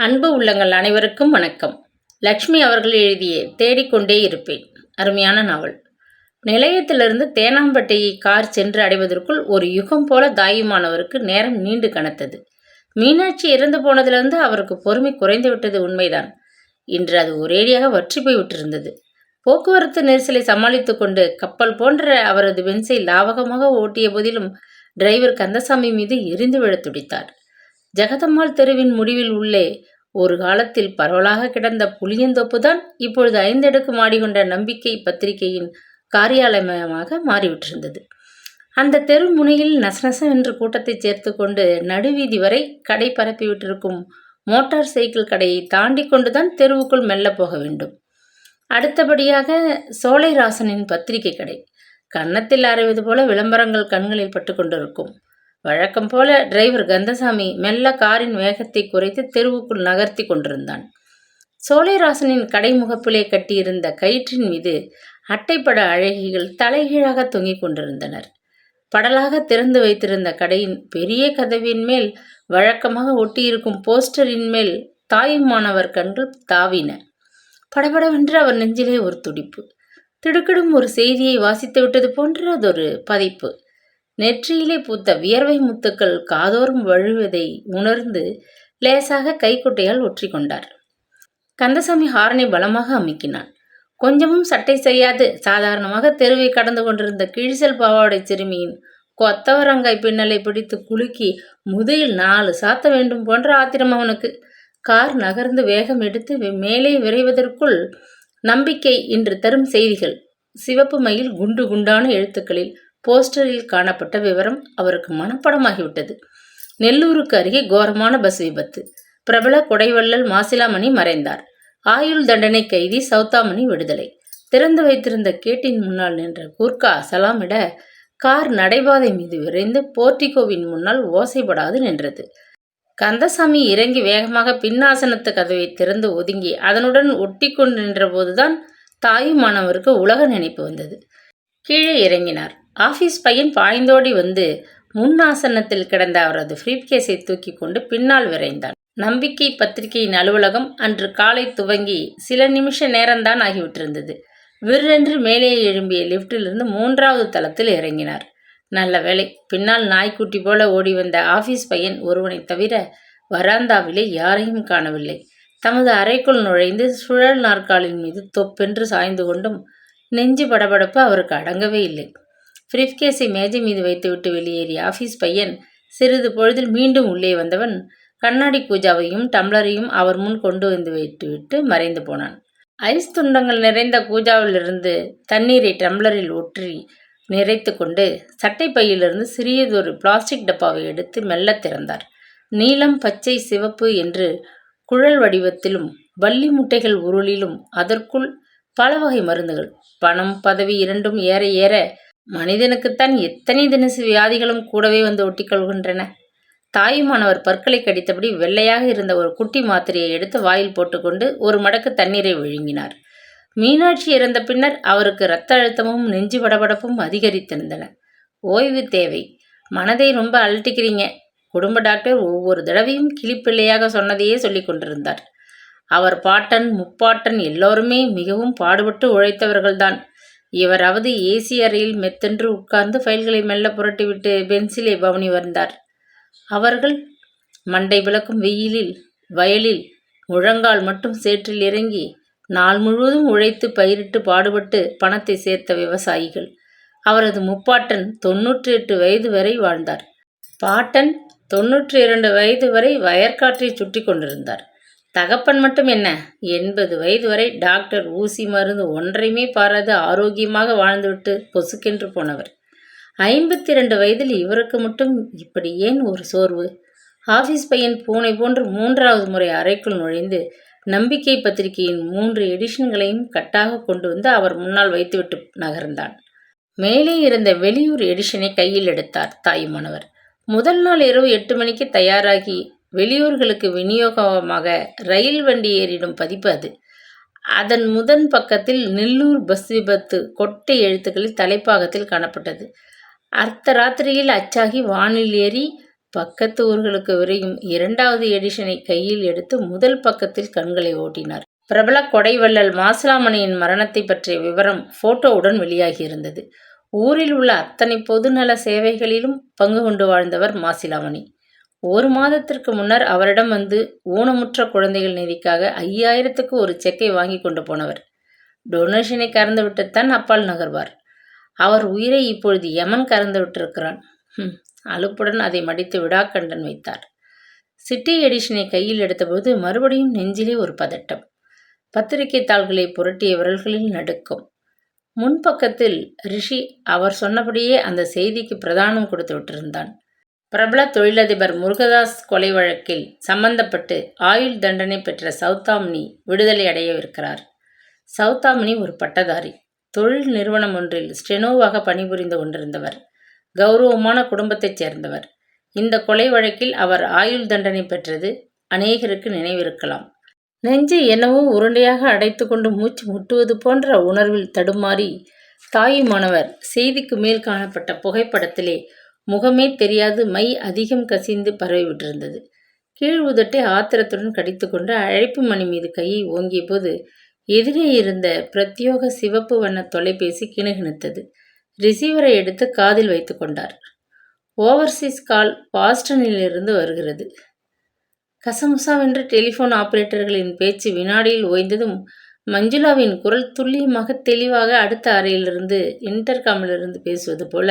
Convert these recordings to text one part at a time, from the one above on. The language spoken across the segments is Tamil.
அன்பு உள்ளங்கள் அனைவருக்கும் வணக்கம். லக்ஷ்மி அவர்கள் எழுதிய தேடிக்கொண்டே இருப்பேன். அருமையான நாவல். நிலையத்திலிருந்து தேனாம்பட்டையை கார் சென்று அடைவதற்குள் ஒரு யுகம் போல தாயுமானவருக்கு நேரம் நீண்டு கனத்தது. மீனாட்சி இறந்து போனதிலிருந்து அவருக்கு பொறுமை குறைந்து விட்டது உண்மைதான். இன்று அது ஒரேடியாக வற்றி போய் விட்டிருந்தது. போக்குவரத்து நெரிசலை சமாளித்து கொண்டு கப்பல் போன்ற அவரது பென்ஸை லாவகமாக ஓட்டிய போதிலும் டிரைவர் கந்தசாமி மீது எரிந்து விழத் துடித்தார். ஜெகதம்மாள் தெருவின் முடிவில் உள்ளே ஒரு காலத்தில் பரவலாக கிடந்த புளியந்தோப்புதான் இப்பொழுது ஐந்தடுக்கு மாடி கொண்ட நம்பிக்கை பத்திரிகையின் காரியாலயமாக மாறிவிட்டிருந்தது. அந்த தெரு முனையில் நசநசம் என்று கூட்டத்தை சேர்த்து கொண்டு நடுவீதி வரை கடை பரப்பிவிட்டிருக்கும் மோட்டார் சைக்கிள் கடையை தாண்டி கொண்டுதான் தெருவுக்குள் மெல்ல போக வேண்டும். அடுத்தபடியாக சோலைராசனின் பத்திரிகை கடை. கன்னத்தில் அறைவது போல விளம்பரங்கள் கண்களில் பட்டு கொண்டிருக்கும். வழக்கம் போல டிரைவர் கந்தசாமி மெல்ல காரின் வேகத்தை குறைத்து தெருவுக்குள் நகர்த்தி கொண்டிருந்தான். சோலைராசனின் கடைமுகப்பிலே கட்டியிருந்த கயிற்றின் மீது அட்டைப்பட அழகிகள் தலைகீழாக தொங்கிக் கொண்டிருந்தனர். படலாக திறந்து வைத்திருந்த கடையின் பெரிய கதவின் மேல் வழக்கமாக ஒட்டியிருக்கும் போஸ்டரின் மேல் தாயுமானவர் கண்கள் தாவின. படபடவென்று அவர் நெஞ்சிலே ஒரு துடிப்பு. திடுக்கிடும் ஒரு செய்தியை வாசித்து விட்டது போன்ற அதொரு பதிப்பு. நெற்றியிலே பூத்த வியர்வை முத்துக்கள் காதோறும் வழுவதை உணர்ந்து லேசாக கைக்குட்டையால் ஒற்றி கொண்டார் கந்தசாமி ஹாரனை பலமாக அமுக்கினான். கொஞ்சமும் சட்டை செய்யாது சாதாரணமாக தெருவை கடந்து கொண்டிருந்த கிழிசல் பாவாடை சிறுமியின் கொத்தவரங்காய் பின்னலை பிடித்து குலுக்கி முதுகில் நாலு சாத்த வேண்டும் போன்ற ஆத்திரம் அவனுக்கு. கார் நகர்ந்து வேகம் எடுத்து மேலே விரைவதற்குள் நம்பிக்கை இன்று தரும் செய்திகள். சிவப்பு மயில் குண்டு குண்டான எழுத்துக்களில் போஸ்டரில் காணப்பட்ட விவரம் அவருக்கு மனப்படமாகிவிட்டது. நெல்லூருக்கு அருகே கோரமான பஸ் விபத்து. பிரபல கொடைவள்ளல் மாசிலாமணி மறைந்தார். ஆயுள் தண்டனை கைதி சௌத்தாமணி விடுதலை. திறந்து வைத்திருந்த கேட்டின் முன்னால் நின்ற குர்கா சலாமிட கார் நடைபாதை மீது விரைந்து போர்டிகோவின் முன்னால் ஓசைப்படாது நின்றது. கந்தசாமி இறங்கி வேகமாக பின்னாசனத்து கதவை திறந்து ஒதுங்கி அதனுடன் ஒட்டி கொண்டு நின்றபோதுதான் தாயுமானவருக்கு உலக நினைப்பு வந்தது. கீழே இறங்கினார். ஆஃபீஸ் பையன் பாய்ந்தோடி வந்து முன் ஆசனத்தில் கிடந்த அவரது ஃப்ரீப்கேஸை தூக்கி கொண்டு பின்னால் விரைந்தான். நம்பிக்கை பத்திரிகையின் அலுவலகம் அன்று காலை துவங்கி சில நிமிஷ நேரம்தான் ஆகிவிட்டிருந்தது. விற்றென்று மேலே எழும்பிய லிஃப்டிலிருந்து மூன்றாவது தளத்தில் இறங்கினார். நல்ல வேளை பின்னால் நாய்க்குட்டி போல ஓடி வந்த ஆஃபீஸ் பையன் ஒருவனைத் தவிர வராந்தாவிலே யாரையும் காணவில்லை. தமது அறைக்குள் நுழைந்து சுழல் நாற்காலின் மீது தொப்பென்று சாய்ந்து கொண்டும் நெஞ்சு படபடப்பு அவருக்கு அடங்கவே இல்லை. ஃப்ரிஃப்கேஸை மேஜை மீது வைத்துவிட்டு வெளியேறிய ஆஃபீஸ் பையன் சிறிது பொழுதில் மீண்டும் உள்ளே வந்தவன் கண்ணாடி கூஜாவையும் டம்ளரையும் அவர் முன் கொண்டு வந்து வைத்துவிட்டு மறைந்து போனான். ஐஸ் துண்டங்கள் நிறைந்த கூஜாவிலிருந்து தண்ணீரை டம்ளரில் ஊற்றி நிறைத்து கொண்டு சட்டை பையிலிருந்து சிறியதொரு பிளாஸ்டிக் டப்பாவை எடுத்து மெல்ல திறந்தார். நீலம் பச்சை சிவப்பு என்று குழல் வடிவத்திலும் வள்ளி முட்டைகள் உருளிலும் அதற்குள் பல வகை மருந்துகள் பணம் பதவி இரண்டும் ஏற ஏற மனிதனுக்குத்தான் எத்தனை தினசு வியாதிகளும் கூடவே வந்து ஒட்டிக்கொள்கின்றன. தாயுமானவர் பற்களை கடித்தபடி வெள்ளையாக இருந்த ஒரு குட்டி மாத்திரையை எடுத்து வாயில் போட்டுக்கொண்டு ஒரு மடக்கு தண்ணீரை விழுங்கினார் மீனாட்சி இறந்த பின்னர் அவருக்கு இரத்த அழுத்தமும் நெஞ்சு படபடப்பும் அதிகரித்திருந்தன. ஓய்வு தேவை. மனதை ரொம்ப அழட்டிக்கிறீங்க குடும்ப டாக்டர் ஒவ்வொரு தடவையும் கிளிப்பிள்ளையாக சொன்னதையே சொல்லி கொண்டிருந்தார். அவர் பாட்டன் முப்பாட்டன் எல்லோருமே மிகவும் பாடுபட்டு உழைத்தவர்கள்தான். இவராவது ஏசி அறையில் மெத்தென்று உட்கார்ந்து ஃபைல்களை மெல்ல புரட்டிவிட்டு பென்சிலை பவனி வந்தார். அவர்கள் மண்டை விளக்கும் வெயிலில் வயலில் முழங்கால் மட்டும் சேற்றில் இறங்கி நாள் முழுவதும் உழைத்து பயிரிட்டு பாடுபட்டு பணத்தை சேர்த்த விவசாயிகள். அவரது முப்பாட்டன் தொன்னூற்றி எட்டு வயது வரை வாழ்ந்தார். பாட்டன் தொன்னூற்றி இரண்டு வயது வரை வயற்காற்றை சுற்றி கொண்டிருந்தார். தகப்பன் மட்டும் என்ன? எண்பது வயது வரை டாக்டர் ஊசி மருந்து ஒன்றையுமே பாராது ஆரோக்கியமாக வாழ்ந்துவிட்டு பொசுக்கென்று போனவர். ஐம்பத்தி ரெண்டு வயதில் இவருக்கு மட்டும் இப்படி ஏன் ஒரு சோர்வு? ஆஃபீஸ் பையன் பூனை போன்று மூன்றாவது முறை அறைக்குள் நுழைந்து நம்பிக்கை பத்திரிகையின் மூன்று எடிஷன்களையும் கட்டாக கொண்டு வந்து அவர் முன்னால் வைத்துவிட்டு நகர்ந்தான். மேலே இருந்த வெளியூர் எடிஷனை கையில் எடுத்தார் தாயுமானவர் முதல் நாள் இரவு எட்டு மணிக்கு தயாராகி வெளியூர்களுக்கு விநியோகமாக ரயில் வண்டி ஏறிடும் பதிப்பு அது. அதன் முதன் பக்கத்தில் நெல்லூர் பஸ் விபத்து கொட்டை எழுத்துக்களில் தலைப்பாகத்தில் காணப்பட்டது. அர்த்த ராத்திரியில் அச்சாகி வானில் ஏறி பக்கத்து ஊர்களுக்கு விரையும் இரண்டாவது எடிஷனை கையில் எடுத்து முதல் பக்கத்தில் கண்களை ஓட்டினார். பிரபல கொடைவள்ளல் மாசிலாமணியின் மரணத்தை பற்றிய விவரம் போட்டோவுடன் வெளியாகியிருந்தது ஊரில் உள்ள அத்தனை பொதுநல சேவைகளிலும் பங்கு கொண்டு வாழ்ந்தவர் மாசிலாமணி. ஒரு மாதத்திற்கு முன்னர் அவரிடம் வந்து ஊனமுற்ற குழந்தைகள் நிதிக்காக ஐயாயிரத்துக்கு ஒரு செக்கை வாங்கி கொண்டு போனவர். டொனேஷனை கறந்து விட்டுத்தான் அப்பால் நகர்வார். அவர் உயிரை இப்பொழுது யமன் கறந்து விட்டிருக்கிறான். அலுப்புடன் அதை மடித்து விடாக்கண்டன் வைத்தார். சிட்டி எடிஷனை கையில் எடுத்தபோது மறுபடியும் நெஞ்சிலே ஒரு பதட்டம். பத்திரிகை தாள்களை புரட்டிய விரல்களில் நடுக்கும். முன்பக்கத்தில் ரிஷி அவர் சொன்னபடியே அந்த செய்திக்கு பிரதானம் கொடுத்து விட்டிருந்தான். பிரபல தொழிலதிபர் முருகதாஸ் கொலை வழக்கில் சம்பந்தப்பட்டு ஆயுள் தண்டனை பெற்ற சௌதாமினி விடுதலை அடையவிருக்கிறார். சௌதாமினி ஒரு பட்டதாரி. தொழில் நிறுவனம் ஒன்றில் ஸ்டெனோவாக பணிபுரிந்து கொண்டிருந்தவர். கௌரவமான குடும்பத்தைச் சேர்ந்தவர். இந்த கொலை வழக்கில் அவர் ஆயுள் தண்டனை பெற்றது அநேகருக்கு நினைவிருக்கலாம். நெஞ்சு என்னவோ உருண்டையாக அடைத்து கொண்டு மூச்சு முட்டுவது போன்ற உணர்வில் தடுமாறி தாயுமானவர் செய்திக்கு மேல் காணப்பட்ட புகைப்படத்திலே முகமே தெரியாது. மை அதிகம் கசிந்து பரவிவிட்டிருந்தது கீழ் உதட்டை ஆத்திரத்துடன் கடித்துக்கொண்டு அழைப்பு மணி மீது கையை ஓங்கிய போது எதிரே இருந்த பிரத்யோக சிவப்பு வண்ண தொலைபேசி கிணுகிணுத்தது. ரிசீவரை எடுத்து காதில் வைத்து கொண்டார். ஓவர்சீஸ் கால் பாஸ்டனிலிருந்து வருகிறது. கசமுசாவென்று டெலிஃபோன் ஆபரேட்டர்களின் பேச்சு வினாடியில் ஓய்ந்ததும் மஞ்சுளாவின் குரல் துல்லியமாக தெளிவாக அடுத்த அறையிலிருந்து இன்டர்காமிலிருந்து பேசுவது போல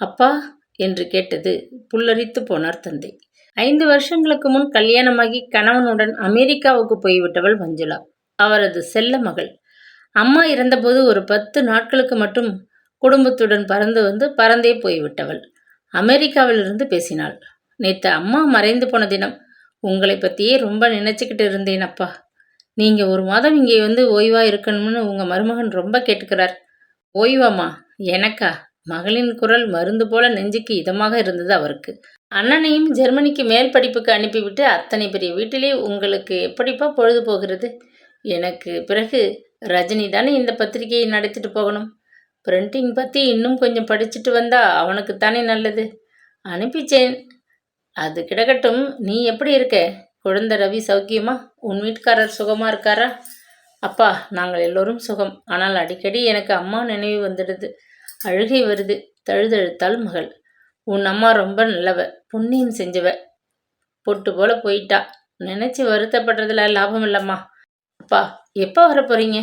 அப்பா என்று கேட்டது புல்லரித்து போனார் தந்தை. ஐந்து வருஷங்களுக்கு முன் கல்யாணமாகி கணவனுடன் அமெரிக்காவுக்கு போய்விட்டவள் மஞ்சுளா. அவரது செல்ல மகள். அம்மா இறந்தபோது ஒரு பத்து நாட்களுக்கு மட்டும் குடும்பத்துடன் பறந்து வந்து பறந்தே போய்விட்டவள். அமெரிக்காவிலிருந்து பேசினாள். நேற்று அம்மா மறைந்து போன தினம் உங்களை பற்றியே ரொம்ப நினச்சிக்கிட்டு இருந்தேன் அப்பா. நீங்கள் ஒரு மாதம் இங்கே வந்து ஓய்வாக இருக்கணும்னு உங்கள் மருமகன் ரொம்ப கேட்டுக்கிறார். ஓய்வாமா எனக்கா? மகளின் குரல் மருந்து போல நெஞ்சுக்கு இதமாக இருந்தது அவருக்கு. அண்ணனையும் ஜெர்மனிக்கு மேல் படிப்புக்கு அனுப்பிவிட்டு அத்தனை பெரிய வீட்டிலே உங்களுக்கு எப்படிப்பா பொழுது போகிறது? எனக்கு பிறகு ரஜினி தானே இந்த பத்திரிகையை நடத்திட்டு போகணும். பிரிண்டிங் பற்றி இன்னும் கொஞ்சம் படிச்சுட்டு வந்தா அவனுக்கு தானே நல்லது. அனுப்பிச்சேன். அது கிடக்கட்டும். நீ எப்படி இருக்க? குழந்தை ரவி சௌக்கியமா? உன் வீட்டுக்காரர் சுகமாக இருக்காரா? அப்பா நாங்கள் எல்லோரும் சுகம். ஆனால் அடிக்கடி எனக்கு அம்மா நினைவு வந்துடுது. அழுகை வருது. தழுதழுத்தாள் மகள். உன் அம்மா ரொம்ப நல்லவ புண்ணியம் செஞ்சவ. பொட்டு போல போயிட்டா. நினைச்சு வருத்தப்படுறதுல லாபம் இல்லைம்மா. அப்பா எப்போ வர போறீங்க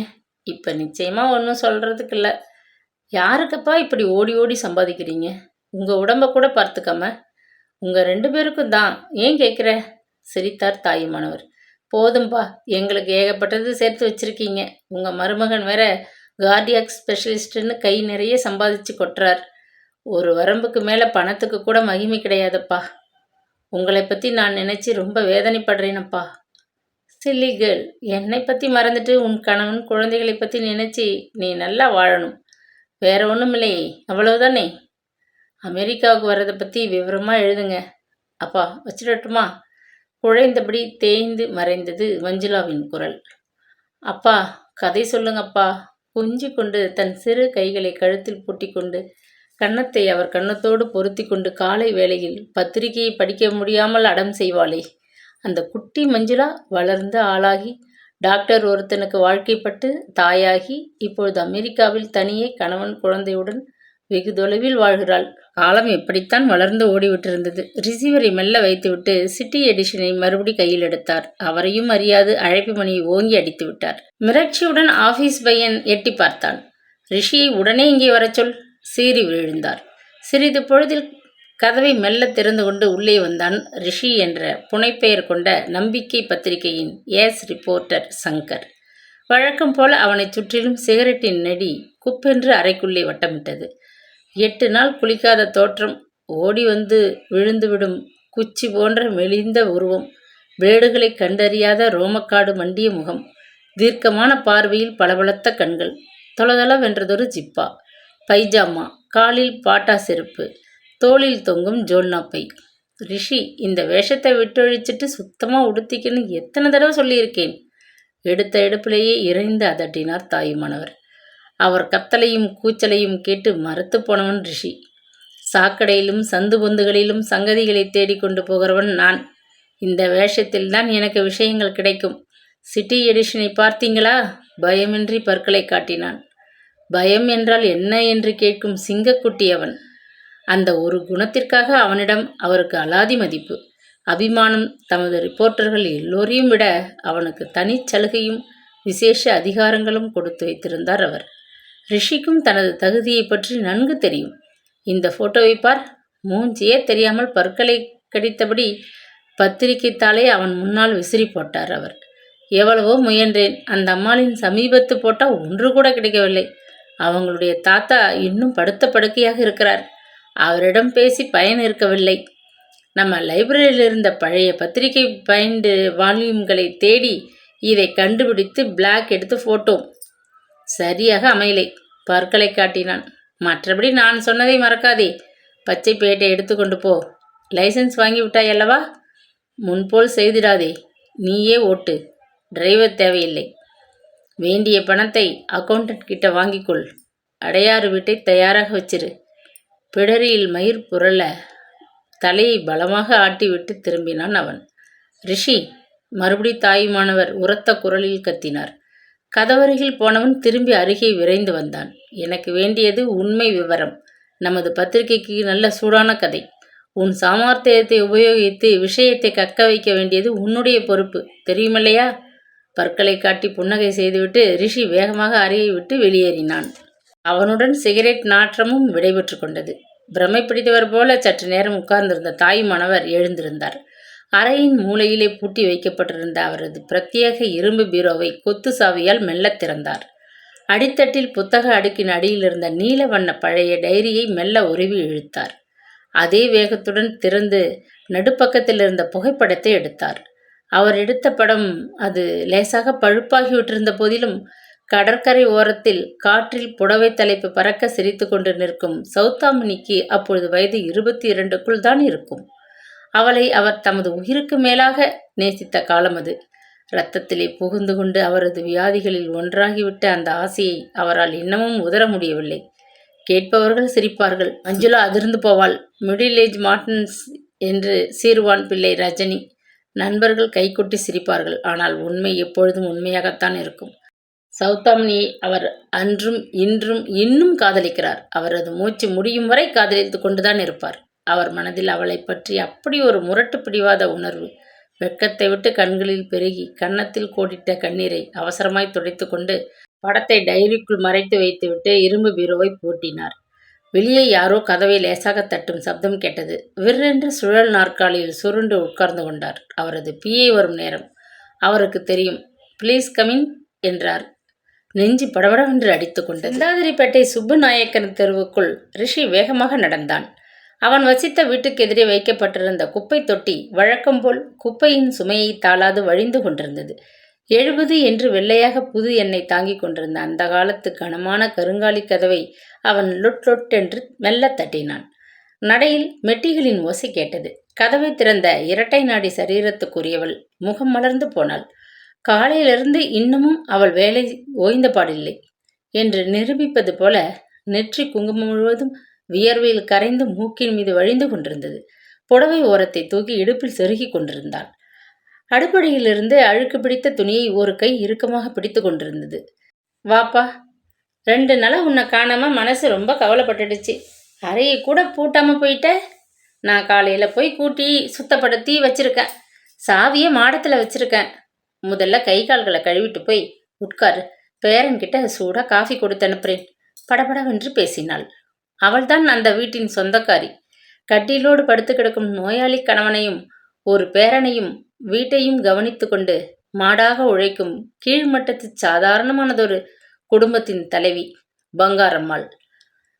இப்போ நிச்சயமா ஒன்றும் சொல்றதுக்கு இல்லை யாருக்குப்பா இப்படி ஓடி ஓடி சம்பாதிக்கிறீங்க? உங்கள் உடம்ப கூட பார்த்துக்காம. உங்கள் ரெண்டு பேருக்கும் தான். ஏன் கேட்குற சிரித்தார் தாயுமானவர் போதும்பா. எங்களுக்கு ஏகப்பட்டது சேர்த்து வச்சிருக்கீங்க. உங்கள் மருமகன் வேற கார்டியாக் ஸ்பெஷலிஸ்ட்டுன்னு கை நிறைய சம்பாதிச்சு கொட்டுறார். ஒரு வரம்புக்கு மேலே பணத்துக்கு கூட மகிமை கிடையாதப்பா. உங்களை பற்றி நான் நினச்சி ரொம்ப வேதனைப்படுறேனப்பா. சில்லி கேர்ள் என்னை பற்றி மறந்துட்டு உன் கணவன் குழந்தைகளை பற்றி நினச்சி நீ நல்லா வாழணும். வேற ஒன்றும் இல்லையே அவ்வளவுதானே? அமெரிக்காவுக்கு வர்றதை பற்றி விவரமாக எழுதுங்க. அப்பா வச்சிடட்டுமா? குழைந்தபடி தேய்ந்து மறைந்தது மஞ்சுளாவின் குரல். அப்பா கதை சொல்லுங்கப்பா. கொஞ்சி கொண்டு தன் சிறு கைகளை கழுத்தில் பூட்டிக்கொண்டு கன்னத்தை அவர் கன்னத்தோடு பொருத்தி கொண்டு காலை வேளையில் பத்திரிகையை படிக்க முடியாமல் அடம் செய்வாளே. அந்த குட்டி மஞ்சுளா வளர்ந்து ஆளாகி டாக்டர் ஒருத்தனுக்கு வாழ்க்கைப்பட்டு தாயாகி இப்பொழுது அமெரிக்காவில் தனியே கணவன் குழந்தையுடன் வெகு தொலைவில் வாழ்கிறாள். காலம் எப்படித்தான் வளர்ந்து ஓடிவிட்டிருந்தது. ரிசீவரை மெல்ல வைத்துவிட்டு சிட்டி எடிஷனை மறுபடி கையில் எடுத்தார். அவரையும் அறியாது அழைப்பு மணியை ஓங்கி அடித்து விட்டார் மிரட்சியுடன் ஆபீஸ் பையன் எட்டி பார்த்தான். ரிஷியை உடனே இங்கே வரச் சொல் சீறி விழுந்தார். சிறிது பொழுதில் கதவை மெல்ல திறந்து கொண்டு உள்ளே வந்தான் ரிஷி என்ற புனைப்பெயர் கொண்ட நம்பிக்கை பத்திரிகையின் ஏஸ் ரிப்போர்ட்டர் சங்கர். வழக்கம் போல அவனை சுற்றிலும் சிகரெட்டின் நெடி குப்பென்று அறைக்குள்ளே வட்டமிட்டது. எட்டு நாள் குளிக்காத தோற்றம் ஓடி வந்து விழுந்துவிடும் குச்சி போன்ற மெலிந்த உருவம் வேடுகளை கண்டறியாத ரோமக்காடு மண்டிய முகம் தீர்க்கமான பார்வையில் பளபளத்த கண்கள் தொலதளவென்றதொரு ஜிப்பா பைஜாமா காலில் பாட்டா செருப்பு தோளில் தொங்கும் ஜோல்னா பை. ரிஷி இந்த வேஷத்தை விட்டொழிச்சிட்டு சுத்தமாக உடுத்திக்கன்னு எத்தனை தடவை சொல்லியிருக்கேன்? எடுத்த எடுப்பிலேயே இறைந்து அதட்டினார் தாயுமானவர். அவர் கத்தலையும் கூச்சலையும் கேட்டு மறுத்து போனவன் ரிஷி. சாக்கடையிலும் சந்து பொந்துகளிலும் சங்கதிகளை தேடிக்கொண்டு போகிறவன் நான். இந்த வேஷத்தில்தான் எனக்கு விஷயங்கள் கிடைக்கும். சிட்டி எடிஷனை பார்த்தீங்களா? பயமின்றி பற்களை காட்டினான். பயம் என்றால் என்ன என்று கேட்கும் சிங்கக்குட்டி அவன். அந்த ஒரு குணத்திற்காக அவனிடம் அவருக்கு அலாதி மதிப்பு. அபிமானம் தமது ரிப்போர்ட்டர்கள் எல்லோரையும் விட அவனுக்கு தனிச் சலுகையும் விசேஷ அதிகாரங்களும் கொடுத்து வைத்திருந்தார் அவர். ரிஷிக்கும் தனது தகுதியை பற்றி நன்கு தெரியும். இந்த போட்டோவை பார். மூஞ்சியே தெரியாமல் பற்களை கடித்தபடி பத்திரிகைத்தாளே அவன் முன்னால் விசிறி போட்டார் அவர். எவ்வளவோ முயன்றேன். அந்த அம்மாளின் சமீபத்து போட்டால் ஒன்று கூட கிடைக்கவில்லை. அவங்களுடைய தாத்தா இன்னும் படுத்த படுக்கையாக இருக்கிறார். அவரிடம் பேசி பயன் இருக்கவில்லை. நம்ம லைப்ரரியில் இருந்த பழைய பத்திரிகை பைண்டு வால்யூம்களை தேடி இதை கண்டுபிடித்து பிளாக் எடுத்து போட்டோம். சரியாக அமையலை. பற்களை காட்டினான். மற்றபடி நான் சொன்னதை மறக்காதே. பச்சை பேட்டை எடுத்துக்கொண்டு போ. லைசன்ஸ் வாங்கி விட்டாய் அல்லவா? முன்போல் செய்திடாதே. நீயே ஓட்டு. டிரைவர் தேவையில்லை. வேண்டிய பணத்தை அக்கௌண்டன்ட் கிட்ட வாங்கிக்கொள் அடையாறு வீட்டை தயாராக வச்சிரு. பிடரியில் மயிர் புரள தலையை பலமாக ஆட்டிவிட்டு திரும்பினான் அவன். ரிஷி மறுபடி தாயுமானவர் உரத்த குரலில் கத்தினார். கதவருகில் போனவன் திரும்பி அருகே விரைந்து வந்தான். எனக்கு வேண்டியது உண்மை விவரம். நமது பத்திரிகைக்கு நல்ல சூடான கதை. உன் சாமர்த்தியத்தை உபயோகித்து விஷயத்தை கக்க வைக்க வேண்டியது உன்னுடைய பொறுப்பு. தெரியுமில்லையா? பற்களை காட்டி புன்னகை செய்துவிட்டு ரிஷி வேகமாக அறையை விட்டு வெளியேறினான். அவனுடன் சிகரெட் நாற்றமும் விடைபெற்று கொண்டது. பிரமை பிடித்தவர் போல சற்று நேரம் உட்கார்ந்திருந்த தாயுமானவர் எழுந்திருந்தார். அறையின் மூலையிலே பூட்டி வைக்கப்பட்டிருந்த அவரது பிரத்யேக இரும்பு பீரோவை கொத்து சாவியால் மெல்லத் திறந்தார். அடித்தட்டில் புத்தக அடுக்கின் அடியில் இருந்த நீல வண்ண பழைய டைரியை மெல்ல உருவி இழுத்தார். அதே வேகத்துடன் திறந்து நடுப்பக்கத்தில் இருந்த புகைப்படத்தை எடுத்தார். அவர் எடுத்த படம் அது லேசாக பழுப்பாகிவிட்டிருந்த போதிலும் கடற்கரை ஓரத்தில் காற்றில் புடவை தலைப்பு பறக்க சிரித்து கொண்டு நிற்கும் சௌத்தாமணிக்கு அப்பொழுது வயது இருபத்தி இரண்டுக்குள் தான் இருக்கும். அவளை அவர் தமது உயிருக்கு மேலாக நேசித்த காலம் அது. இரத்தத்திலே புகுந்து கொண்டு அவரது வியாதிகளில் ஒன்றாகிவிட்ட அந்த ஆசையை அவரால் இன்னமும் உதர முடியவில்லை. கேட்பவர்கள் சிரிப்பார்கள். மஞ்சுளா அதிர்ந்து போவாள். மிடில் ஏஜ் மார்டன்ஸ் என்று சீர்வான் பிள்ளை ரஜினி. நண்பர்கள் கைகொட்டி சிரிப்பார்கள். ஆனால் உண்மை எப்பொழுதும் உண்மையாகத்தான் இருக்கும். சௌதாமினியை அவர் அன்றும் இன்றும் இன்னும் காதலிக்கிறார். அவரது மூச்சு முடியும் வரை காதலித்து கொண்டுதான் இருப்பார். அவர் மனதில் அவளை பற்றி அப்படி ஒரு முரட்டு பிடிவாத உணர்வு. வெட்கத்தை விட்டு கண்களில் பெருகி கன்னத்தில் கோடிட்ட கண்ணீரை அவசரமாய் துடைத்துக்கொண்டு படத்தை டைரிக்குள் மறைத்து வைத்துவிட்டு இரும்பு பீரோவை பூட்டினார். வெளியே யாரோ கதவை லேசாக தட்டும் சப்தம் கேட்டது. விற்றென்று சுழல் நாற்காலியில் சுருண்டு உட்கார்ந்து கொண்டார் அவரது பிஏ வரும் நேரம். அவருக்கு தெரியும். ப்ளீஸ் கமின் என்றார். நெஞ்சு படபடவென்று அடித்துக்கொண்டு சுப்பு நாயக்கன் தெருவுக்குள் ரிஷி வேகமாக நடந்தான். அவன் வசித்த வீட்டுக்கு எதிரே வைக்கப்பட்டிருந்த குப்பை தொட்டி வழக்கம் போல் குப்பையின் சுமையை தாளாது வழிந்து கொண்டிருந்தது. எழுபது என்று வெள்ளையாக புது எண்ணெய் தாங்கிக் கொண்டிருந்த அந்த காலத்து கனமான கருங்காலி கதவை அவன் லுட் லொட் என்று மெல்ல தட்டினான். நடையில் மெட்டிகளின் ஓசை கேட்டது. கதவை திறந்த இரட்டை நாடி சரீரத்துக்குரியவள் முகம் மலர்ந்து போனாள். காலையிலிருந்து இன்னமும் அவள் வேலை ஓய்ந்த பாடில்லை என்று நிரூபிப்பது போல நெற்றி குங்குமம் முழுவதும் வியர்வையில் கரைந்து மூக்கின் மீது வழிந்து கொண்டிருந்தது. புடவை ஓரத்தை தூக்கி இடுப்பில் செருகி கொண்டிருந்தாள். அடுப்படியிலிருந்து அழுக்கு பிடித்த துணியை ஒரு கை இறுக்கமாக பிடித்து கொண்டிருந்தது. வாப்பா ரெண்டு நாளாக உன்னை காணாம மனசு ரொம்ப கவலைப்பட்டுடுச்சு. அறையை கூட பூட்டாம போயிட்ட? நான் காலையில் போய் கூட்டி சுத்தப்படுத்தி வச்சிருக்கேன். சாவியை மாடத்தில் வச்சிருக்கேன். முதல்ல கை கால்களை கழுவிட்டு போய் உட்காரு. பேரன்கிட்ட சூடாக காஃபி கொடுத்து அனுப்புறேன். படபடவென்று பேசினாள். அவள்தான் அந்த வீட்டின் சொந்தக்காரி. கட்டிலோடு படுத்து கிடக்கும் நோயாளி கணவனையும் ஒரு பேரனையும் வீட்டையும் கவனித்து கொண்டு மாடாக உழைக்கும் கீழ்மட்டத்து சாதாரணமானதொரு குடும்பத்தின் தலைவி பங்காரம்மாள்.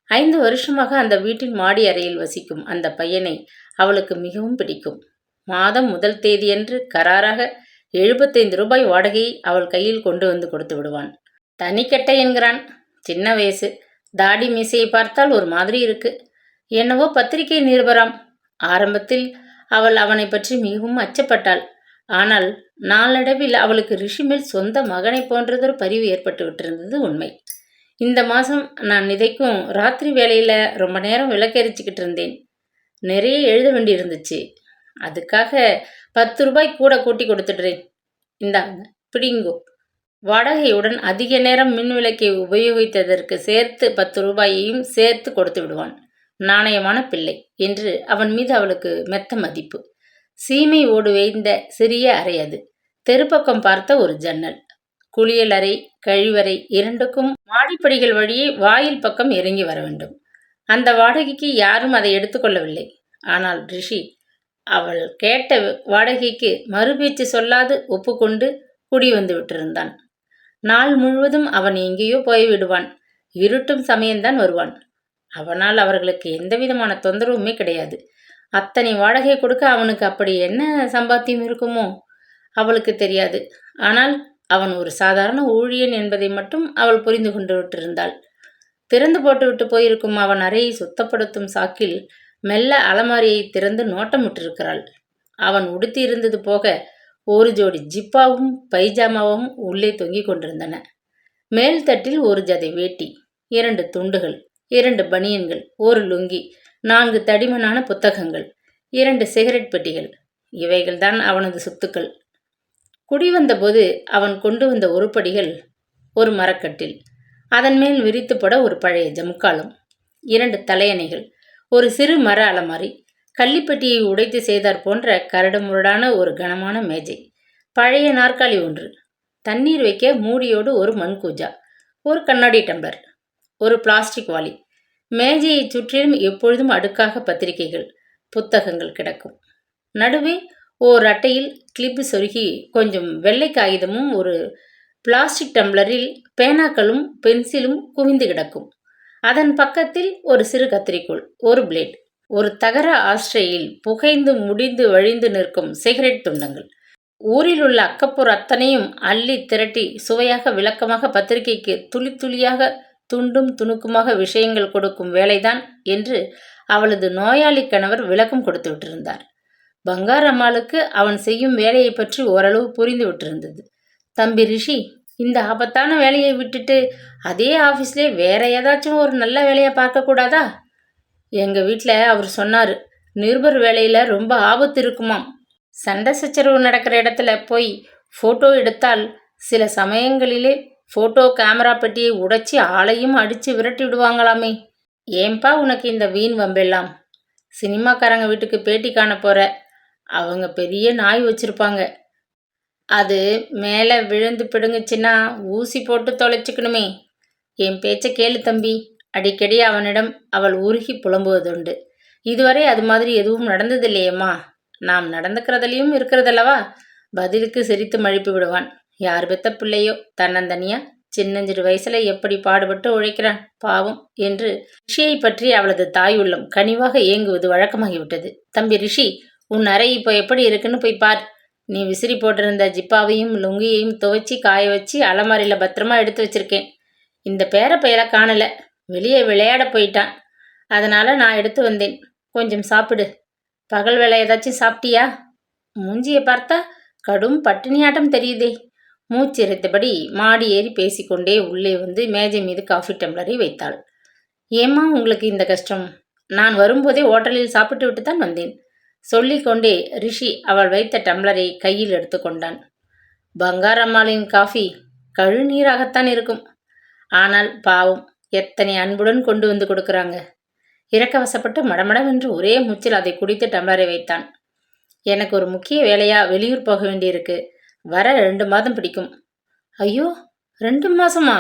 ஐந்து வருஷமாக அந்த வீட்டின் மாடி அறையில் வசிக்கும் அந்த பையனை அவளுக்கு மிகவும் பிடிக்கும். மாதம் முதல் தேதியன்று கராராக எழுபத்தைந்து ரூபாய் வாடகையை அவள் கையில் கொண்டு வந்து கொடுத்து விடுவான். தனிக்கட்டை என்கிறான். சின்ன வயசு. தாடி மீசையை பார்த்தால் ஒரு மாதிரி இருக்கு. என்னவோ பத்திரிகை நிருபராம். ஆரம்பத்தில் அவள் அவனை பற்றி மிகவும் அச்சப்பட்டாள். ஆனால் நாளடைவில் அவளுக்கு ரிஷி மேல் சொந்த மகனை போன்றதொரு பரிவு ஏற்பட்டு விட்டிருந்தது உண்மை. இந்த மாதம் நான் இதைக்கும் ராத்திரி வேலையில் ரொம்ப நேரம் விளக்கெரிச்சிக்கிட்டு இருந்தேன். நிறைய எழுத வேண்டியிருந்துச்சு. அதுக்காக பத்து ரூபாய் கூட கூட்டி கொடுத்துடுறேன். இந்தாங்க பிடிங்கோ. வாடகையுடன் அதிக நேரம் மின் விளக்கை உபயோகித்ததற்கு சேர்த்து பத்து ரூபாயையும் சேர்த்து கொடுத்து விடுவான். நாணயமான பிள்ளை என்று அவன் மீது அவளுக்கு மெத்த மதிப்பு. சீமை ஓடு வேய்ந்த சிறிய அறை அது. தெருப்பக்கம் பார்த்த ஒரு ஜன்னல். குளியலறை கழிவறை இரண்டுக்கும் மாடிப்படிகள் வழியே வாயில் பக்கம் இறங்கி வர வேண்டும். அந்த வாடகைக்கு யாரும் அதை எடுத்துக்கொள்ளவில்லை. ஆனால் ரிஷி அவள் கேட்ட வாடகைக்கு மறுபேச்சு சொல்லாது ஒப்புக்கொண்டு குடி வந்து விட்டிருந்தான். நாள் முழுவதும் அவன் எங்கேயோ போய்விடுவான். இருட்டும் சமயம்தான் வருவான். அவனால் அவர்களுக்கு எந்த விதமான தொந்தரவுமே கிடையாது. அத்தனை வாடகை கொடுக்க அவனுக்கு அப்படி என்ன சம்பாத்தியம் இருக்குமோ? அவளுக்கு தெரியாது. ஆனால் அவன் ஒரு சாதாரண ஊழியன் என்பதை மட்டும் அவள் புரிந்து கொண்டு விட்டிருந்தாள் திறந்து போட்டுவிட்டு போயிருக்கும் அவன் அறையை சுத்தப்படுத்தும் சாக்கில் மெல்ல அலமாரியை திறந்து நோட்டமிட்டிருக்கிறாள். அவன் உடுத்தி இருந்தது போக ஒரு ஜோடி ஜிப்பாவும் பைஜாமாவும் உள்ளே தொங்கிக் கொண்டிருந்தன. மேல் தட்டில் ஒரு ஜதை வேட்டி இரண்டு துண்டுகள் இரண்டு பனியன்கள் ஒரு லுங்கி நான்கு தடிமனான புத்தகங்கள் இரண்டு சிகரெட் பெட்டிகள். இவைகள்தான் அவனது சொத்துக்கள். குடிவந்தபோது அவன் கொண்டு வந்த உருப்படிகள் ஒரு மரக்கட்டில். அதன் மேல் விரித்துப்பட ஒரு பழைய ஜமுக்காலம் இரண்டு தலையணைகள் ஒரு சிறு மர அலமாரி கள்ளிப்பட்டியை உடைத்து செய்தார் போன்ற கரடுமுரடான ஒரு கனமான மேஜை. பழைய நாற்காலி ஒன்று. தண்ணீர் வைக்க மூடியோடு ஒரு மண் கூஜா ஒரு கண்ணாடி டம்ளர் ஒரு பிளாஸ்டிக் வாளி. மேஜையை சுற்றிலும் எப்பொழுதும் அடுக்காக பத்திரிகைகள் புத்தகங்கள் கிடக்கும். நடுவே ஓர் அட்டையில் கிளிப்பு சொருகி கொஞ்சம் வெள்ளை காகிதமும் ஒரு பிளாஸ்டிக் டம்ளரில் பேனாக்களும் பென்சிலும் குவிந்து கிடக்கும். அதன் பக்கத்தில் ஒரு சிறு கத்திரிக்கோள் ஒரு பிளேட். ஒரு தகர ஆஸ்ட்ரேயில் புகைந்து முடிந்து வழிந்து நிற்கும் சிகரெட் துண்டங்கள். ஊரில் உள்ள அக்கப்பூர் அத்தனையும் அள்ளி திரட்டி சுவையாக விளக்கமாக பத்திரிகைக்கு துளி துளியாக துண்டும் துணுக்குமாக விஷயங்கள் கொடுக்கும் வேலைதான் என்று அவளது நோயாளி கணவர் விளக்கம் கொடுத்து விட்டிருந்தார். பங்காரம்மாளுக்கு அவன் செய்யும் வேலையை பற்றி ஓரளவு புரிந்து விட்டிருந்தது. தம்பி ரிஷி இந்த ஆபத்தான வேலையை விட்டுட்டு அதே ஆஃபீஸ்லேயே வேற ஏதாச்சும் ஒரு நல்ல வேலையை பார்க்கக்கூடாதா? எங்கள் வீட்டில் அவர் சொன்னார் நிருபர் வேலையில் ரொம்ப ஆபத்து இருக்குமாம். சண்டை சச்சரவு நடக்கிற இடத்துல போய் ஃபோட்டோ எடுத்தால் சில சமயங்களிலே ஃபோட்டோ கேமரா பெட்டியை உடைச்சி ஆளையும் அடித்து விரட்டி விடுவாங்களாமே. ஏன்பா உனக்கு இந்த வீண் வம்பெல்லாம்? சினிமாக்காரங்க வீட்டுக்கு பேட்டி காண போகிற அவங்க பெரிய நாய் வச்சுருப்பாங்க. அது மேலே விழுந்து பிடுங்குச்சுன்னா ஊசி போட்டு தொலைச்சிக்கணுமே. என் பேச்சை கேளு தம்பி. அடிக்கடி அவனிடம் அவள் உருகி புலம்புவதுண்டு. இதுவரை அது மாதிரி எதுவும் நடந்ததில்லையேம்மா. நாம் நடந்துக்கிறதுலையும் இருக்கிறதல்லவா? பதிலுக்கு சிரித்து மழுப்பி விடுவான். யார் பெத்த பிள்ளையோ? தன்னந்தனியா? சின்னஞ்சிறு வயசுல எப்படி பாடுபட்டு உழைக்கிறான்? பாவம் என்று ரிஷியை பற்றி அவளது தாய் உள்ளம் கனிவாக ஏங்குவது வழக்கமாகிவிட்டது. தம்பி ரிஷி உன் அறை இப்போ எப்படி இருக்குன்னு போய் பார். நீ விசிறி போட்டிருந்த ஜிப்பாவையும் லுங்கியையும் துவைச்சி காய வச்சு அலமாரியில் பத்திரமா எடுத்து வச்சிருக்கேன். இந்த பேர பெயரை காணலை. வெளியே விளையாட போயிட்டான். அதனால நான் எடுத்து வந்தேன். கொஞ்சம் சாப்பிடு. பகல் வேலை ஏதாச்சும் சாப்பிட்டியா? மூஞ்சியை பார்த்தா கடும் பட்டினியாட்டம் தெரியுதே. மூச்சிறைத்தபடி மாடி ஏறி பேசிக்கொண்டே உள்ளே வந்து மேஜை மீது காஃபி டம்ளரை வைத்தாள். ஏம்மா உங்களுக்கு இந்த கஷ்டம்? நான் வரும்போதே ஹோட்டலில் சாப்பிட்டு விட்டு தான் வந்தேன். சொல்லிக்கொண்டே ரிஷி அவள் வைத்த டம்ளரை கையில் எடுத்துக்கொண்டான் பங்காரம்மாளின் காஃபி கழுநீராகத்தான் இருக்கும். ஆனால் பாவம் எத்தனை அன்புடன் கொண்டு வந்து கொடுக்குறாங்க? இறக்கவசப்பட்டு மடமடவென்று ஒரே மூச்சில் அதை குடித்து டம்ளரை வைத்தான். எனக்கு ஒரு முக்கிய வேலையா வெளியூர் போக வேண்டியிருக்கு. வர ரெண்டு மாதம் பிடிக்கும். ஐயோ ரெண்டு மாசமா?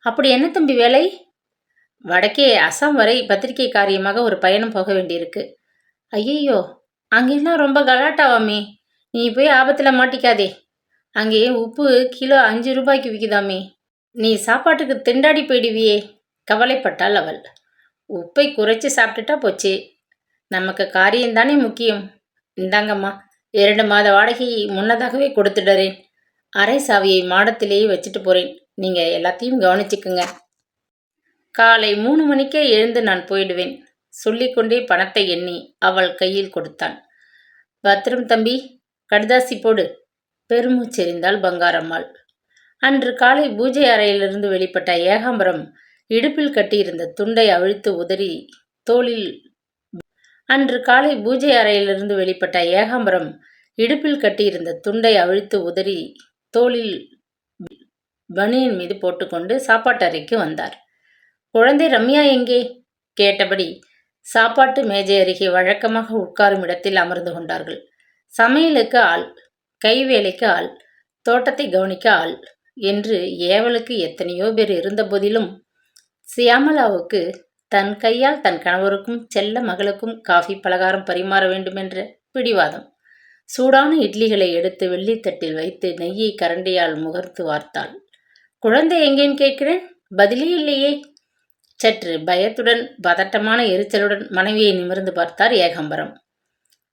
அப்படி என்ன தம்பி வேலை? வடக்கே அசாம் வரை பத்திரிகை காரியமாக ஒரு பயணம் போக வேண்டியிருக்கு. ஐயையோ அங்கெல்லாம் ரொம்ப கலாட்டாவாமே நீ போய் ஆபத்தில் மாட்டிக்காதே. அங்கே உப்பு கிலோ அஞ்சு ரூபாய்க்கு விற்குதாமே நீ சாப்பாட்டுக்கு திண்டாடி போயிடுவியே. கவலைப்பட்டாள் அவள். உப்பை குறைச்சி சாப்பிட்டுட்டா போச்சு. நமக்கு காரியம்தானே முக்கியம். இந்தாங்கம்மா இரண்டு மாத வாடகையை முன்னதாகவே கொடுத்துடுறேன். அரை சாவியை மாடத்திலேயே வச்சுட்டு போகிறேன் நீங்கள் எல்லாத்தையும் கவனிச்சுக்குங்க. காலை மூணு மணிக்கே எழுந்து நான் போயிடுவேன். சொல்லிக்கொண்டே பணத்தை எண்ணி அவள் கையில் கொடுத்தான் பத்திரம் தம்பி கடுதாசி போடு. பெருமூச்செறிந்தாள் பங்காரம்மாள். அன்று காலை பூஜை அறையிலிருந்து வெளிப்பட்ட ஏகாம்பரம் இடுப்பில் கட்டியிருந்த துண்டை அவிழ்த்து உதறி தோளில் அன்று காலை பூஜை அறையிலிருந்து வெளிப்பட்ட ஏகாம்பரம் இடுப்பில் கட்டியிருந்த துண்டை அவிழ்த்து உதறி தோளில் பனியின் மீது போட்டுக்கொண்டு சாப்பாட்டறைக்கு வந்தார். குழந்தை ரம்யா எங்கே? கேட்டபடி சாப்பாட்டு மேஜை அருகே வழக்கமாக உட்காரும் இடத்தில் அமர்ந்து கொண்டார்கள். சமையலுக்கு ஆள் கைவேலைக்கு ஆள் தோட்டத்தை கவனிக்க ஆள் என்று ஏவலுக்கு எத்தனையோ பேர் இருந்த போதிலும் சியாமலாவுக்கு தன் கையால் தன் கணவருக்கும் செல்ல மகளுக்கும் காஃபி பலகாரம் பரிமாற வேண்டுமென்ற பிடிவாதம். சூடான இட்லிகளை எடுத்து வெள்ளித்தட்டில் வைத்து நெய்யை கரண்டியால் முகர்த்து வார்த்தாள். குழந்தை எங்கேன்னு கேட்கிறேன்? பதிலே இல்லையே. சற்று பயத்துடன் பதட்டமான எரிச்சலுடன் மனைவியை நிமிர்ந்து பார்த்தார் ஏகம்பரம்.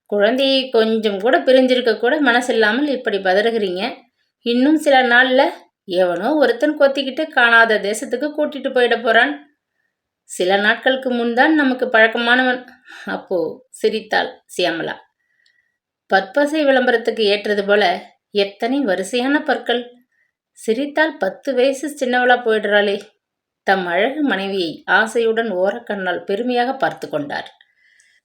குழந்தையை கொஞ்சம் கூட பிரிஞ்சிருக்க கூட மனசில்லாமல் இப்படி பதறுகிறீங்க. இன்னும் சில நாளில் எவனோ ஒருத்தன் கொத்திக்கிட்டு காணாத தேசத்துக்கு கூட்டிட்டு போயிட போறான். சில நாட்களுக்கு முன்தான் நமக்கு பழக்கமானவன். அப்போ சிரித்தாள் சியாமலா. பற்பசை விளம்பரத்துக்கு ஏற்றது போல எத்தனை வரிசையான பற்கள். சிரித்தால் பத்து வயசு சின்னவளா போயிடுறாளே. தம் அழகு மனைவியை ஆசையுடன் ஓரக்கண்ணால் பெருமையாக பார்த்து கொண்டார்.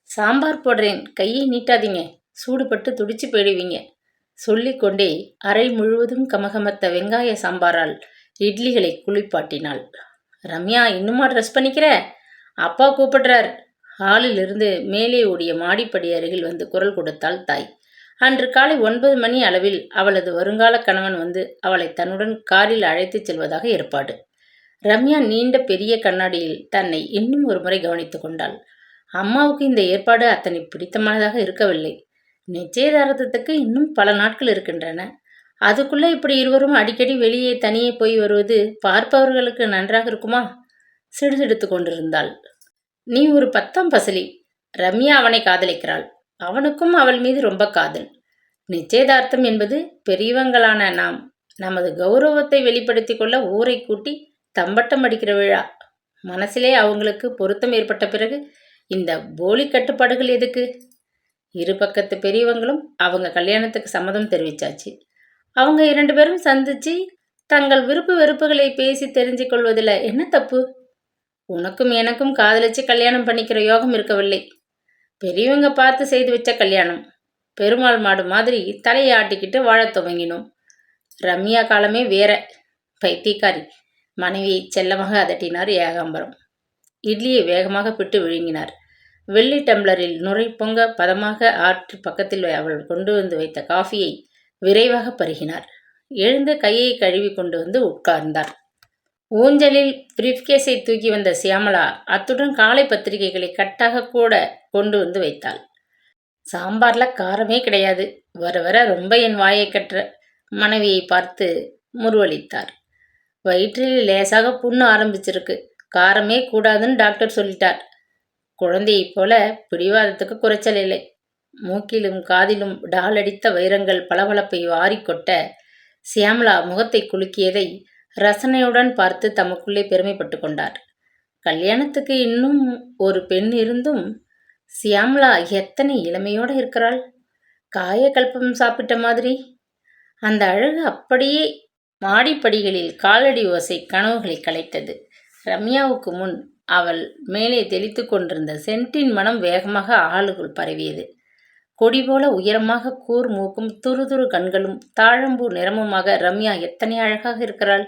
சாம்பார் போடுறேன் கையை நீட்டாதீங்க. சூடுபட்டு துடிச்சு போயிடுவீங்க. சொல்லிக்கொண்டே அறை முழுவதும் கமகமத்த வெங்காய சாம்பாரால் இட்லிகளை குளிப்பாட்டினாள். ரம்யா இன்னுமா ட்ரெஸ் பண்ணிக்கிற? அப்பா கூப்பிடுறார். ஹாலில் இருந்து மேலே ஓடிய மாடிப்படி அருகில் வந்து குரல் கொடுத்தாள் தாய். அன்று காலை ஒன்பது மணி அளவில் அவளது வருங்கால கணவன் வந்து அவளை தன்னுடன் காரில் அழைத்துச் செல்வதாக ஏற்பாடு. ரம்யா நீண்ட பெரிய கண்ணாடியில் தன்னை இன்னும் ஒரு முறை கவனித்து கொண்டாள். அம்மாவுக்கு இந்த ஏற்பாடு அத்தனை பிடித்தமானதாக இருக்கவில்லை. நிச்சயதார்த்தத்துக்கு இன்னும் பல நாட்கள் இருக்கின்றன. அதுக்குள்ளே இப்படி இருவரும் அடிக்கடி வெளியே தனியே போய் வருவது பார்ப்பவர்களுக்கு நன்றாக இருக்குமா? சிடுசிடுத்து கொண்டிருந்தாள். நீ ஒரு பத்தாம் பசலி. ரம்யா அவனை காதலிக்கிறாள். அவனுக்கும் அவள் மீது ரொம்ப காதல். நிச்சயதார்த்தம் என்பது பெரியவங்களான நாம். நமது கௌரவத்தை வெளிப்படுத்தி கொள்ள ஊரை கூட்டி தம்பட்டம் அடிக்கிற விழா. மனசிலே அவங்களுக்கு பொருத்தம் ஏற்பட்ட பிறகு இந்த போலி கட்டுப்பாடுகள் எதுக்கு? இரு பக்கத்து பெரியவங்களும் அவங்க கல்யாணத்துக்கு சம்மதம் தெரிவிச்சாச்சு. அவங்க இரண்டு பேரும் சந்திச்சு தங்கள் விருப்பு வெறுப்புகளை பேசி தெரிஞ்சு கொள்வதில் என்ன தப்பு? உனக்கும் எனக்கும் காதலிச்சு கல்யாணம் பண்ணிக்கிற யோகம் இருக்கவில்லை. பெரியவங்க பார்த்து செய்து வச்ச கல்யாணம். பெருமாள் மாடு மாதிரி தலையை ஆட்டிக்கிட்டு வாழத் துவங்கினோம். ரம்யா காலமே வேற. பைத்தியக்காரி. மனைவியை செல்லமாக அதட்டினார் ஏகாம்பரம். இட்லியை வேகமாக பிட்டு விழுங்கினார். வெள்ளி டம்ளரில் நுரை பொங்க பதமாக ஆற்று பக்கத்தில் அவள் கொண்டு வந்து வைத்த காஃபியை விரைவாக பருகினார். எழுந்து கையை கழுவி கொண்டு வந்து உட்கார்ந்தார் ஊஞ்சலில் பிரிஃப்கேஸை தூக்கி வந்த சியாமலா அத்துடன் காலை பத்திரிகைகளை கட்டாக கூட கொண்டு வந்து வைத்தாள். சாம்பார்ல காரமே கிடையாது. வர வர ரொம்ப என் வாயை கற்ற மனைவியை பார்த்து முருவளித்தார் வயிற்றில் லேசாக புண்ணு ஆரம்பிச்சிருக்கு. காரமே கூடாதுன்னு டாக்டர் சொல்லிட்டார். குழந்தையைப் போல பிடிவாதத்துக்கு குறைச்சல் இல்லை. மூக்கிலும் காதிலும் டால் அடித்த வைரங்கள் பளபளப்பை வாரிக்கொட்ட சியாமலா முகத்தை குலுக்கியதை ரசனையுடன் பார்த்து தமக்குள்ளே பெருமைப்பட்டு கொண்டார். கல்யாணத்துக்கு இன்னும் ஒரு பெண் இருந்தும் சியாமலா எத்தனை இளமையோடு இருக்கிறாள்? காயக்கல்பம் சாப்பிட்ட மாதிரி. அந்த அழகு அப்படியே மாடிப்படிகளில் காலடி ஓசை கனவுகளை கலைத்தது. ரம்யாவுக்கு முன் அவள் மேலே தெளித்து கொண்டிருந்த சென்ட்டின் மனம் வேகமாக ஆளுக்குள் பரவியது. கொடி போல உயரமாக கூர் மூக்கும் துரு கண்களும் தாழம்பூ நிறமுமாக ரம்யா எத்தனை அழகாக இருக்கிறாள்?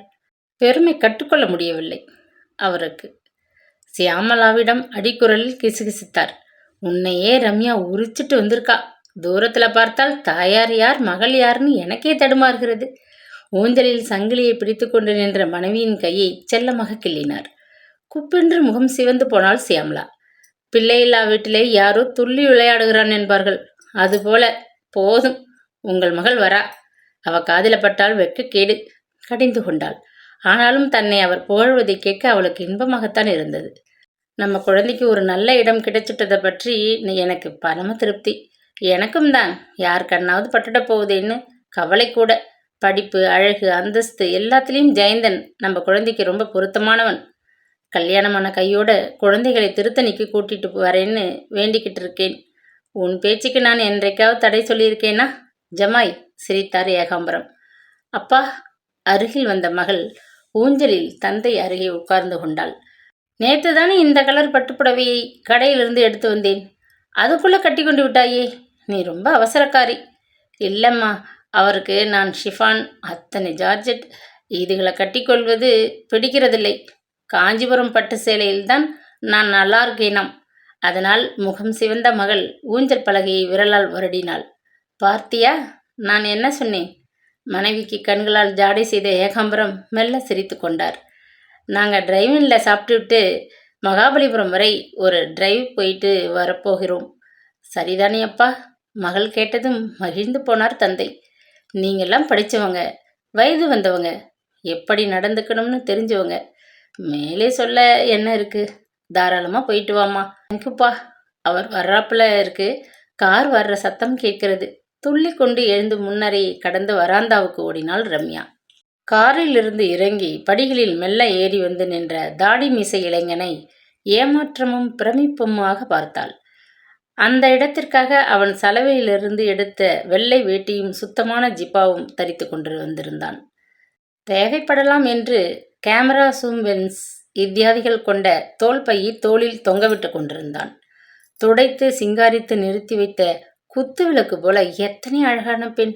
பெருமை கட்டுக்கொள்ள முடியவில்லை அவருக்கு. சியாமலாவிடம் அடிக்குரலில் கிசுகிசுத்தார். உன்னையே ரம்யா உரிச்சிட்டு வந்திருக்கா. தூரத்தில் பார்த்தால் தாயார் யார் மகள் யார்னு எனக்கே தடுமாறுகிறது. ஊஞ்சலில் சங்கிலியை பிடித்து கொண்டு நின்ற மனைவியின் கையை செல்லமாக கிள்ளினார். குப்பென்று முகம் சிவந்து போனாள் சியாம்லா. பிள்ளையில்லா வீட்டிலே யாரோ துள்ளி விளையாடுகிறான் என்பார்கள். அதுபோல போதும் உங்கள் மகள் வரா. அவ காதலப்பட்டால் வெக்க கேடு கடிந்து கொண்டாள். ஆனாலும் தன்னை அவர் புகழ்வதை கேட்க அவளுக்கு இன்பமாகத்தான் இருந்தது. நம்ம குழந்தைக்கு ஒரு நல்ல இடம் கிடைச்சிட்டதை பற்றி எனக்கு பரம திருப்தி. எனக்கும் தான். யார் கண்ணாவது பட்டுட போகுதேன்னு கவலை கூட. படிப்பு அழகு அந்தஸ்து எல்லாத்துலேயும் ஜெயந்தன் நம்ம குழந்தைக்கு ரொம்ப பொருத்தமானவன். கல்யாணமான கையோட குழந்தைகளை திருத்தணிக்கு கூட்டிட்டு வரேன்னு வேண்டிக்கிட்டு இருக்கேன். உன் பேச்சுக்கு நான் என்றைக்காவது தடை சொல்லியிருக்கேனா? ஜமாய் சிரித்தார் ஏகாம்பரம். அப்பா அருகில் வந்த மகள் ஊஞ்சலில் தந்தை அருகே உட்கார்ந்து கொண்டாள். நேற்று தானே இந்த கலர் பட்டுப்புடவையை கடையிலிருந்து எடுத்து வந்தேன். அதுக்குள்ளே கட்டி கொண்டு விட்டாயே நீ ரொம்ப அவசரக்காரி. இல்லைம்மா அவருக்கு நான் ஷிஃபான் அத்தனை ஜார்ஜெட் இதுகளை கட்டிக்கொள்வது பிடிக்கிறதில்லை. காஞ்சிபுரம் பட்டு சேலையில்தான் நான் நல்லா இருக்கேனாம் அதனால் முகம் சிவந்த மகள் ஊஞ்சல் பலகையை விரலால் வருடினாள். பார்த்தியா நான் என்ன சொன்னேன்? மனைவிக்கு கண்களால் ஜாடை செய்த ஏகாம்பரம் மெல்ல சிரித்து கொண்டார். நாங்கள் டிரைவிங்கில் சாப்பிட்டுவிட்டு மகாபலிபுரம் வரை ஒரு டிரைவ் போயிட்டு வரப்போகிறோம். சரிதானே அப்பா? மகள் கேட்டதும் மகிழ்ந்து போனார் தந்தை. நீங்கள்லாம் படித்தவங்க வயது வந்தவங்க எப்படி நடந்துக்கணும்னு தெரிஞ்சவங்க மேலே சொல்ல என்ன இருக்கு? தாராளமாக போயிட்டு வாமா தேங்க்யூப்பா. அவர் வர்றாப்புல இருக்கு. கார் வர்ற சத்தம் கேட்கிறது. துள்ளி கொண்டு எழுந்து முன்னரே கடந்து வராந்தாவுக்கு ஓடினாள் ரம்யா. காரிலிருந்து இறங்கி படிகளில் மெல்ல ஏறி வந்து நின்ற தாடி மீசை இளைஞனை ஏமாற்றமும் பிரமிப்புமாக பார்த்தாள். அந்த இடத்திற்காக அவன் சலவையிலிருந்து எடுத்த வெள்ளை வேட்டியும் சுத்தமான ஜிப்பாவும் தரித்து கொண்டு வந்திருந்தான். தேவைப்படலாம் என்று கேமரா சூம் வென்ஸ் இத்தியாதிகள் கொண்ட தோல் பையை தோளில் தொங்கவிட்டு கொண்டிருந்தான். துடைத்து சிங்காரித்து நிறுத்தி வைத்த குத்து விளக்கு போல எத்தனை அழகான பெண்.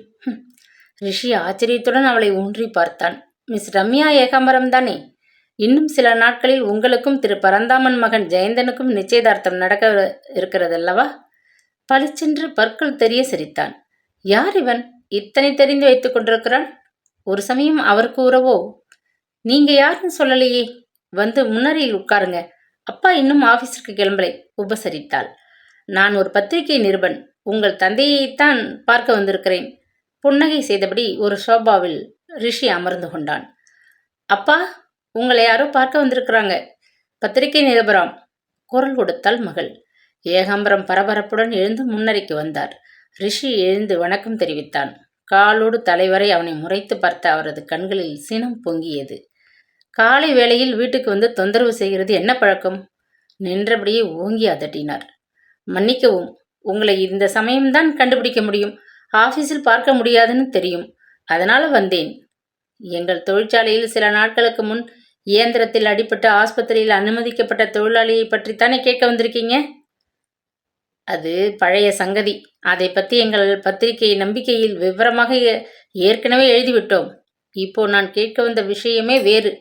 ரிஷி ஆச்சரியத்துடன் அவளை ஊன்றி பார்த்தான். மிஸ் ரம்யா ஏகாம்பரம் தானே? இன்னும் சில நாட்களில் உங்களுக்கும் திரு பரந்தாமன் மகன் ஜெயந்தனுக்கும் நிச்சயதார்த்தம் நடக்க இருக்கிறதல்லவா? பளிச்சென்று பற்கள் தெரிய சிரித்தான். யார் இவன்? இத்தனை தெரிந்து வைத்துக் கொண்டிருக்கிறான்? ஒரு சமயம் அவருக்கு உறவோ? நீங்க யாருன்னு சொல்லலையே. வந்து முன்னரையில் உட்காருங்க. அப்பா இன்னும் ஆபீஸிற்கு கிளம்பலை. உபசரித்தாள். நான் ஒரு பத்திரிகை நிருபன். உங்கள் தந்தையைத்தான் பார்க்க வந்திருக்கிறேன். புன்னகை செய்தபடி ஒரு சோபாவில் ரிஷி அமர்ந்து கொண்டான். அப்பா உங்களை யாரோ பார்க்க வந்திருக்கிறாங்க. பத்திரிகை நிருபராம். குரல் கொடுத்தாள் மகள். ஏகாம்பரம் பரபரப்புடன் எழுந்து முன்னரைக்கு வந்தார். ரிஷி எழுந்து வணக்கம் தெரிவித்தான். காலோடு தலைவரை அவனை முறைத்து பார்த்த அவரது கண்களில் சினம் பொங்கியது. காலை வேளையில் வீட்டுக்கு வந்து தொந்தரவு செய்கிறது என்ன பழக்கம்? நின்றபடியே ஓங்கி அதட்டினார். மன்னிக்கவும் உங்களை இந்த சமயம்தான் கண்டுபிடிக்க முடியும். ஆபீஸில் பார்க்க முடியாதுன்னு தெரியும். அதனால வந்தேன். எங்கள் தொழிற்சாலையில் சில நாட்களுக்கு முன் இயந்திரத்தில் அடிபட்டு ஆஸ்பத்திரியில் அனுமதிக்கப்பட்ட தொழிலாளியை பற்றித்தானே கேட்க வந்திருக்கீங்க? அது பழைய சங்கதி. அதை பற்றி எங்கள் பத்திரிகை நம்பிக்கையில் விவரமாக ஏற்கனவே எழுதிவிட்டோம். இப்போ நான் கேட்க வந்த விஷயமே வேறு.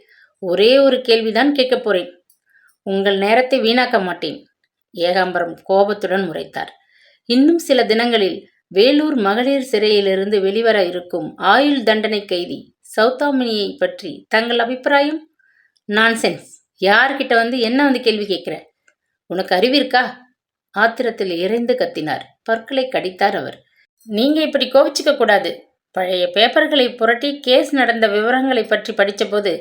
ஒரே ஒரு கேள்விதான் கேட்கப் போறேன். உங்கள் நேரத்தை வீணாக்க மாட்டேன். ஏகாம்பரம் கோபத்துடன் முறைத்தார். இன்னும் சில தினங்களில் வேலூர் மகளிர் சிறையிலிருந்து வெளிவர இருக்கும் ஆயுள் தண்டனை கைதி சௌதாமினியை பற்றி தங்கள் அபிப்பிராயம்? நான்சென்ஸ். யார்கிட்ட வந்து என்ன வந்து கேள்வி கேட்குற? உனக்கு அறிவிருக்கா? ஆத்திரத்தில் இறைந்து கத்தினார். பற்களை கடித்தார் அவர். நீங்க இப்படி கோவிச்சுக்க கூடாது. பழைய பேப்பர்களை புரட்டி கேஸ் நடந்த விவரங்களை பற்றி படித்தபோது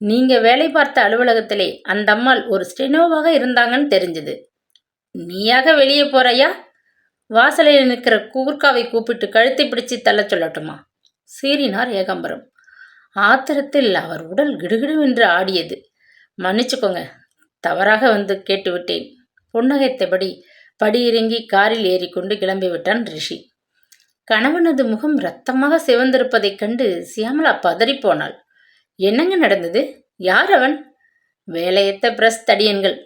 நீங்கள் வேலை பார்த்த அலுவலகத்திலே அந்த அம்மாள் ஒரு ஸ்டெனோவாக இருந்தாங்கன்னு தெரிஞ்சது. நீயாக வெளியே போறையா? வாசலில் நிற்கிற கூர்க்காவை கூப்பிட்டு கழுத்தை பிடிச்சு தள்ள சொல்லட்டுமா? சீறினார் ஏகாம்பரம். ஆத்திரத்தில் அவர் உடல் கிடுகிடுவென்று ஆடியது. மன்னிச்சுக்கோங்க தவறாக வந்து கேட்டுவிட்டேன். புன்னகைத்தபடி படியிறங்கி காரில் ஏறிக்கொண்டு கிளம்பிவிட்டான் ரிஷி. கணவனது முகம் ரத்தமாக சிவந்திருப்பதைக் கண்டு சியாமலா பதறிப்போனாள் என்னங்க நடந்தது? யார் அவன்? வேலையத்த பிரஸ் தடியன்கள்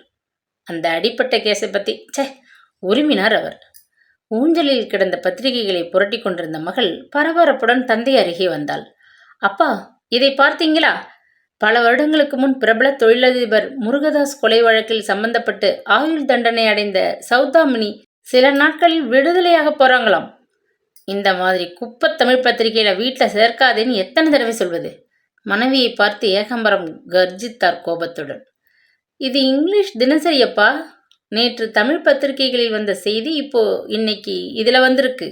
அந்த அடிப்பட்ட கேஸை பற்றி ச்சே உரிமினார் அவர். ஊஞ்சலில் கிடந்த பத்திரிகைகளை புரட்டி கொண்டிருந்த மகள் பரபரப்புடன் தந்தை அருகே வந்தாள். அப்பா இதை பார்த்தீங்களா? பல வருடங்களுக்கு முன் பிரபல தொழிலதிபர் முருகதாஸ் கொலை வழக்கில் சம்பந்தப்பட்டு ஆயுள் தண்டனை அடைந்த சௌதாமினி சில நாட்களில் விடுதலையாக போறாங்களாம். இந்த மாதிரி குப்பத் தமிழ் பத்திரிகையில வீட்டில் சேர்க்காதேன்னு எத்தனை தடவை சொல்வது? மனைவியை பார்த்து ஏகாம்பரம் கர்ஜித்தார் கோபத்துடன். இது இங்கிலீஷ் தினசரி அப்பா. நேற்று தமிழ் பத்திரிகைகளில் வந்த செய்தி இப்போ இன்னைக்கு இதில் வந்திருக்கு.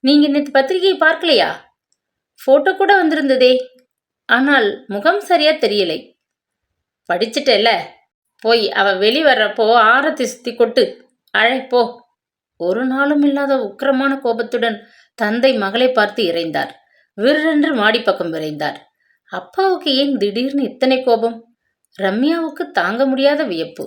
நீங்கள் நேற்று பத்திரிகையை பார்க்கலையா? ஃபோட்டோ கூட வந்திருந்ததே. ஆனால் முகம் சரியாக தெரியலை. படிச்சிட்டல போய் அவ வெளி வர்றப்போ ஆரத்தி சுத்தி கொட்டு. அழைப்போ. ஒரு நாளும் இல்லாத உக்கிரமான கோபத்துடன் தந்தை மகளை பார்த்து இறைந்தார். விற்றென்று மாடிப்பக்கம் விரைந்தார். அப்பாவுக்கு ஏன் திடீர்னு இத்தனை கோபம்? ரம்யாவுக்கு தாங்க முடியாத வியப்பு.